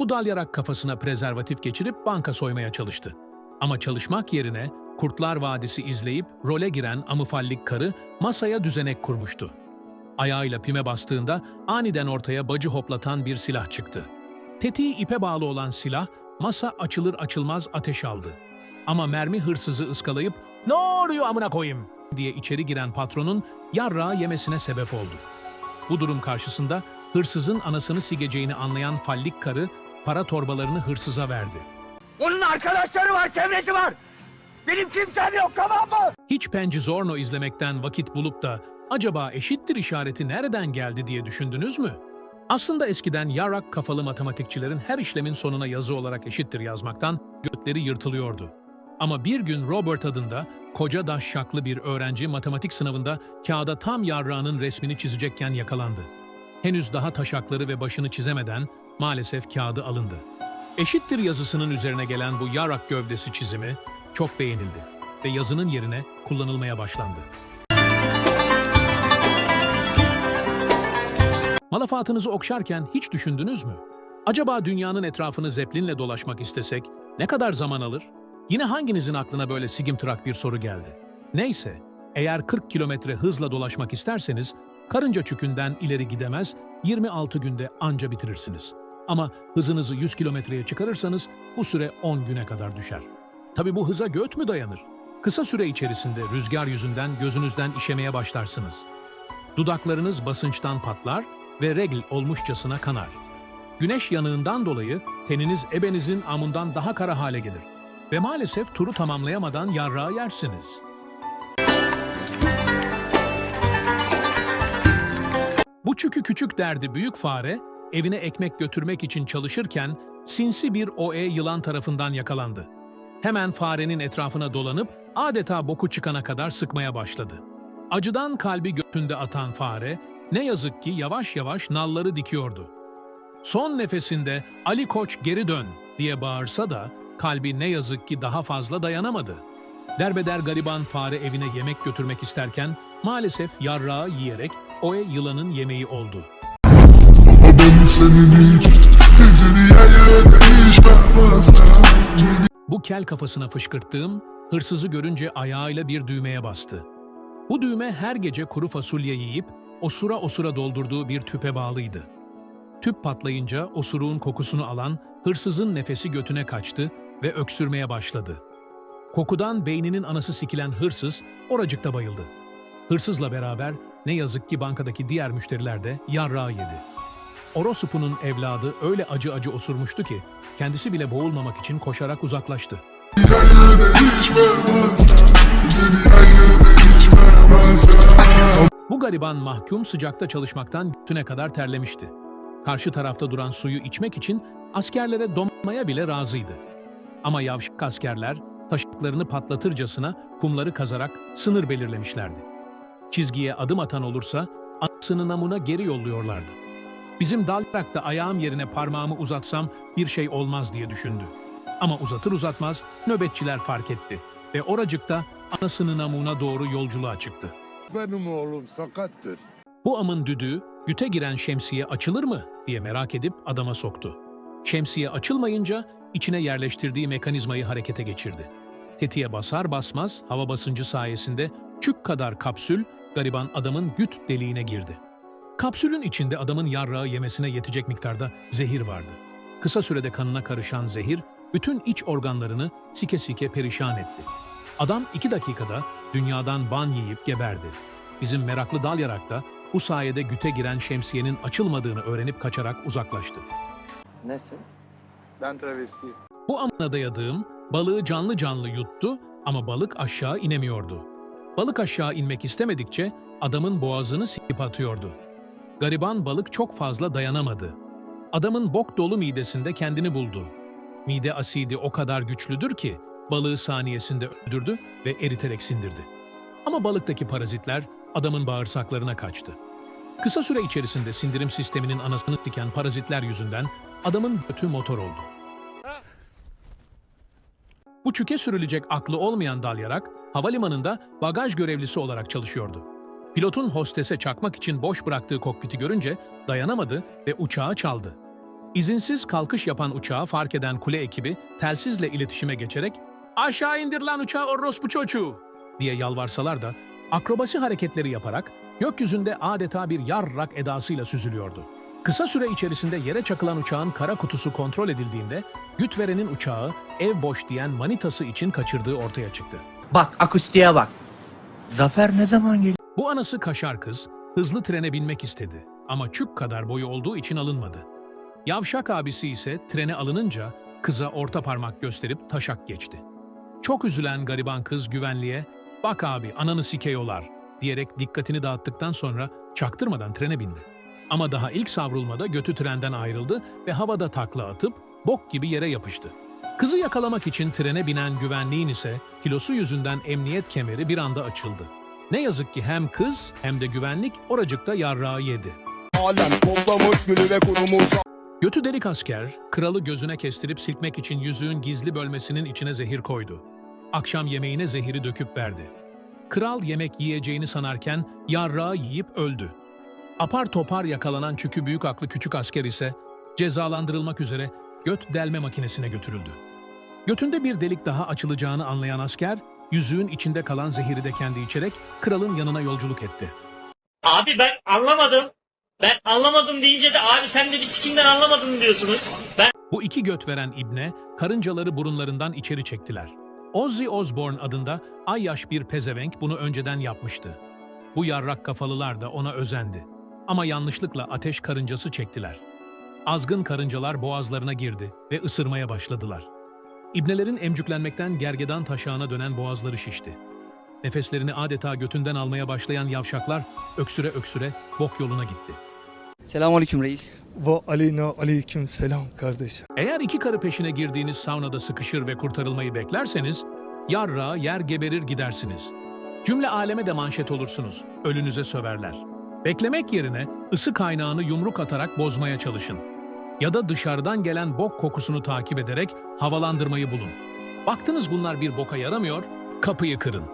Bu dalyarak kafasına prezervatif geçirip banka soymaya çalıştı. Ama çalışmak yerine Kurtlar Vadisi izleyip role giren amıfallik karı masaya düzenek kurmuştu. Ayağıyla pime bastığında aniden ortaya bacı hoplatan bir silah çıktı. Tetiği ipe bağlı olan silah masa açılır açılmaz ateş aldı. Ama mermi hırsızı ıskalayıp ''Ne oluyor amına koyayım?'' diye içeri giren patronun yarrağı yemesine sebep oldu. Bu durum karşısında hırsızın anasını sigeceğini anlayan fallik karı para torbalarını hırsıza verdi. Onun arkadaşları var, çevresi var. Benim kimsem yok tamam mı? Hiç Penci Zorno izlemekten vakit bulup da acaba eşittir işareti nereden geldi diye düşündünüz mü? Aslında eskiden yarak kafalı matematikçilerin her işlemin sonuna yazı olarak eşittir yazmaktan götleri yırtılıyordu. Ama bir gün Robert adında koca daşşaklı bir öğrenci matematik sınavında kağıda tam yarrağının resmini çizecekken yakalandı. Henüz daha taşakları ve başını çizemeden maalesef kağıdı alındı. Eşittir yazısının üzerine gelen bu yarak gövdesi çizimi çok beğenildi ve yazının yerine kullanılmaya başlandı. Malafatınızı okşarken hiç düşündünüz mü? Acaba dünyanın etrafını zeplinle dolaşmak istesek ne kadar zaman alır? Yine hanginizin aklına böyle sigimtırak bir soru geldi? Neyse, eğer 40 kilometre hızla dolaşmak isterseniz karınca çükünden ileri gidemez, 26 günde anca bitirirsiniz. Ama hızınızı 100 kilometreye çıkarırsanız bu süre 10 güne kadar düşer. Tabi bu hıza göt mü dayanır? Kısa süre içerisinde rüzgar yüzünden gözünüzden işemeye başlarsınız. Dudaklarınız basınçtan patlar ve regl olmuşçasına kanar. Güneş yanığından dolayı teniniz ebenizin amundan daha kara hale gelir. Ve maalesef turu tamamlayamadan yarrağı yersiniz. Bu çükü küçük derdi büyük fare, evine ekmek götürmek için çalışırken sinsi bir OE yılan tarafından yakalandı. Hemen farenin etrafına dolanıp adeta boku çıkana kadar sıkmaya başladı. Acıdan kalbi götünde atan fare ne yazık ki yavaş yavaş nalları dikiyordu. Son nefesinde Ali Koç geri dön diye bağırsa da kalbi ne yazık ki daha fazla dayanamadı. Derbeder gariban fare evine yemek götürmek isterken maalesef yarrağı yiyerek Oe yılanın yemeği oldu. Senin hiç dünyayı değişmemezsem Bu kel kafasına fışkırttığım, hırsızı görünce ayağıyla bir düğmeye bastı. Bu düğme her gece kuru fasulye yiyip osura osura doldurduğu bir tüpe bağlıydı. Tüp patlayınca osuruğun kokusunu alan hırsızın nefesi götüne kaçtı ve öksürmeye başladı. Kokudan beyninin anası sikilen hırsız oracıkta bayıldı. Hırsızla beraber ne yazık ki bankadaki diğer müşteriler de yarrağı yedi. Orospu'nun evladı öyle acı acı osurmuştu ki kendisi bile boğulmamak için koşarak uzaklaştı. Bu gariban mahkum sıcakta çalışmaktan tüne kadar terlemişti. Karşı tarafta duran suyu içmek için askerlere donmaya bile razıydı. Ama yavşak askerler taşıklarını patlatırcasına kumları kazarak sınır belirlemişlerdi. Çizgiye adım atan olursa anasını namuna geri yolluyorlardı. Bizim dalyarakta ayağım yerine parmağımı uzatsam bir şey olmaz diye düşündü. Ama uzatır uzatmaz nöbetçiler fark etti ve oracıkta anasının namuna doğru yolculuğa çıktı. Benim oğlum sakattır Bu amın düdüğü güte giren şemsiye açılır mı diye merak edip adama soktu. Şemsiye açılmayınca içine yerleştirdiği mekanizmayı harekete geçirdi. Tetiğe basar basmaz hava basıncı sayesinde çük kadar kapsül gariban adamın güt deliğine girdi. Kapsülün içinde adamın yarrağı yemesine yetecek miktarda zehir vardı. Kısa sürede kanına karışan zehir bütün iç organlarını sike sike perişan etti. Adam iki dakikada dünyadan ban yiyip geberdi. Bizim meraklı dalyarak da bu sayede güte giren şemsiyenin açılmadığını öğrenip kaçarak uzaklaştı. Nesin? Ben travestiyim. Bu amına dayadığım balığı canlı canlı yuttu ama balık aşağı inemiyordu. Balık aşağı inmek istemedikçe adamın boğazını sikip atıyordu. Gariban balık çok fazla dayanamadı. Adamın bok dolu midesinde kendini buldu. Mide asidi o kadar güçlüdür ki balığı saniyesinde öldürdü ve eriterek sindirdi. Ama balıktaki parazitler adamın bağırsaklarına kaçtı. Kısa süre içerisinde sindirim sisteminin anasını diken parazitler yüzünden adamın götü motor oldu. Bu çüke sürülecek aklı olmayan dalyarak havalimanında bagaj görevlisi olarak çalışıyordu. Pilotun hostese çakmak için boş bıraktığı kokpiti görünce dayanamadı ve uçağı çaldı. İzinsiz kalkış yapan uçağı fark eden kule ekibi telsizle iletişime geçerek ''Aşağı indir lan uçağı orospu çocuğu!'' diye yalvarsalar da akrobasi hareketleri yaparak gökyüzünde adeta bir yarrak edasıyla süzülüyordu. Kısa süre içerisinde yere çakılan uçağın kara kutusu kontrol edildiğinde Gütveren'in uçağı ev boş diyen manitası için kaçırdığı ortaya çıktı. Bak akustiğe bak. Zafer ne zaman geliyor? Bu anası kaşar kız hızlı trene binmek istedi ama çük kadar boyu olduğu için alınmadı. Yavşak abisi ise trene alınınca kıza orta parmak gösterip taşak geçti. Çok üzülen gariban kız güvenliğe "Bak abi ananı sikeyolar." diyerek dikkatini dağıttıktan sonra çaktırmadan trene bindi. Ama daha ilk savrulmada götü trenden ayrıldı ve havada takla atıp bok gibi yere yapıştı. Kızı yakalamak için trene binen güvenliğin ise kilosu yüzünden emniyet kemeri bir anda açıldı. Ne yazık ki hem kız hem de güvenlik oracıkta yarrağı yedi. Alem toplamış gülü ve kurumu Götü delik asker, kralı gözüne kestirip silkmek için yüzüğün gizli bölmesinin içine zehir koydu. Akşam yemeğine zehiri döküp verdi. Kral yemek yiyeceğini sanarken yarrağı yiyip öldü. Apar topar yakalanan çükü büyük aklı küçük asker ise cezalandırılmak üzere göt delme makinesine götürüldü. Götünde bir delik daha açılacağını anlayan asker, yüzüğün içinde kalan zehiri de kendi içerek kralın yanına yolculuk etti. Abi ben anlamadım. Ben anlamadım deyince de abi sen de bir sikimden anlamadın diyorsunuz. Ben Bu iki göt veren ibne karıncaları burunlarından içeri çektiler. Ozzy Osbourne adında ayyaş bir pezevenk bunu önceden yapmıştı. Bu yarrak kafalılar da ona özendi. Ama yanlışlıkla ateş karıncası çektiler. Azgın karıncalar boğazlarına girdi ve ısırmaya başladılar. İbnelerin emcüklenmekten gergedan taşağına dönen boğazları şişti. Nefeslerini adeta götünden almaya başlayan yavşaklar öksüre öksüre bok yoluna gitti. Selamünaleyküm reis. Ve aleyna aleyküm selam kardeş. Eğer iki karı peşine girdiğiniz saunada sıkışır ve kurtarılmayı beklerseniz, yarra yer geberir gidersiniz. Cümle aleme de manşet olursunuz, ölünüze söverler. Beklemek yerine ısı kaynağını yumruk atarak bozmaya çalışın. Ya da dışarıdan gelen bok kokusunu takip ederek havalandırmayı bulun. Baktınız bunlar bir boka yaramıyor, kapıyı kırın.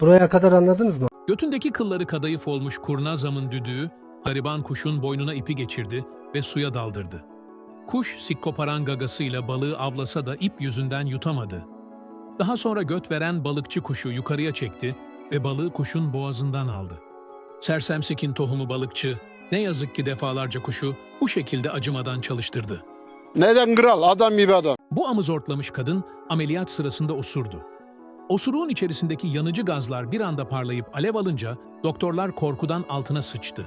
Buraya kadar anladınız mı? Götündeki kılları kadayıf olmuş kurnazamın düdüğü, gariban kuşun boynuna ipi geçirdi ve suya daldırdı. Kuş sikkoparan gagasıyla balığı avlasa da ip yüzünden yutamadı. Daha sonra göt veren balıkçı kuşu yukarıya çekti ve balığı kuşun boğazından aldı. Sersemsikin tohumu balıkçı, ne yazık ki defalarca kuşu bu şekilde acımadan çalıştırdı. Neden kral? Adam gibi adam. Bu amızortlamış kadın ameliyat sırasında osurdu. Osuruğun içerisindeki yanıcı gazlar bir anda parlayıp alev alınca doktorlar korkudan altına sıçtı.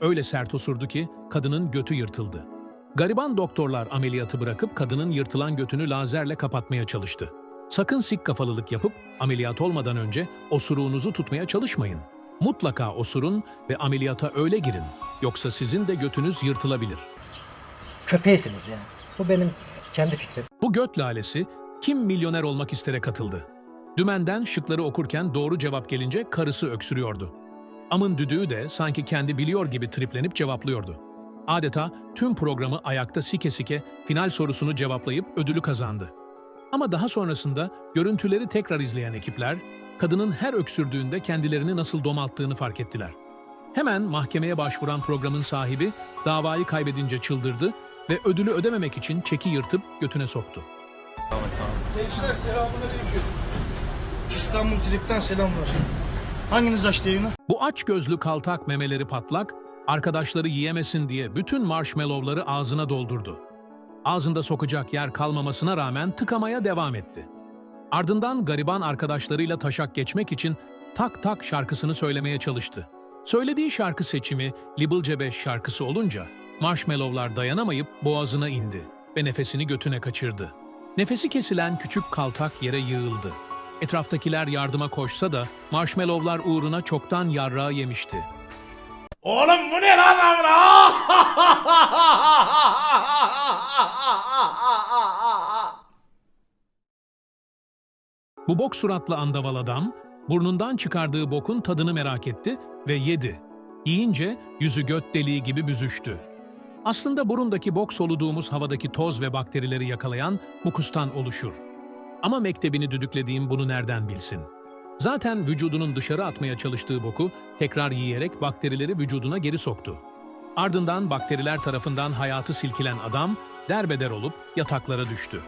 Öyle sert osurdu ki kadının götü yırtıldı. Gariban doktorlar ameliyatı bırakıp kadının yırtılan götünü lazerle kapatmaya çalıştı. Sakın sik kafalılık yapıp ameliyat olmadan önce osuruğunuzu tutmaya çalışmayın. Mutlaka osurun ve ameliyata öyle girin. Yoksa sizin de götünüz yırtılabilir. Köpeğisiniz yani. Bu benim kendi fikrim. Bu göt lalesi kim milyoner olmak istere katıldı. Dümenden şıkları okurken doğru cevap gelince karısı öksürüyordu. Amın düdüğü de sanki kendi biliyor gibi triplenip cevaplıyordu. Adeta tüm programı ayakta sike sike final sorusunu cevaplayıp ödülü kazandı. Ama daha sonrasında görüntüleri tekrar izleyen ekipler, kadının her öksürdüğünde kendilerini nasıl domalttığını fark ettiler. Hemen mahkemeye başvuran programın sahibi davayı kaybedince çıldırdı ve ödülü ödememek için çeki yırtıp götüne soktu. Gençler selamünaleyküm. İstanbul Trip'ten selamlar. Hanginiz açtı yayını? Bu aç gözlü kaltak memeleri patlak, arkadaşları yiyemesin diye bütün marshmallowları ağzına doldurdu. Ağzında sokacak yer kalmamasına rağmen tıkamaya devam etti. Ardından gariban arkadaşlarıyla taşak geçmek için tak tak şarkısını söylemeye çalıştı. Söylediği şarkı seçimi Libble Cebeş şarkısı olunca marshmallowlar dayanamayıp boğazına indi ve nefesini götüne kaçırdı. Nefesi kesilen küçük kaltak yere yığıldı. Etraftakiler yardıma koşsa da marshmallowlar uğruna çoktan yarrağı yemişti. Oğlum bu ne lan amına? Bu bok suratlı andaval adam, burnundan çıkardığı bokun tadını merak etti ve yedi. Yiyince yüzü göt deliği gibi büzüştü. Aslında burundaki bok soluduğumuz havadaki toz ve bakterileri yakalayan mukustan oluşur. Ama mektebini düdüklediğim bunu nereden bilsin? Zaten vücudunun dışarı atmaya çalıştığı boku tekrar yiyerek bakterileri vücuduna geri soktu. Ardından bakteriler tarafından hayatı silkilen adam derbeder olup yataklara düştü.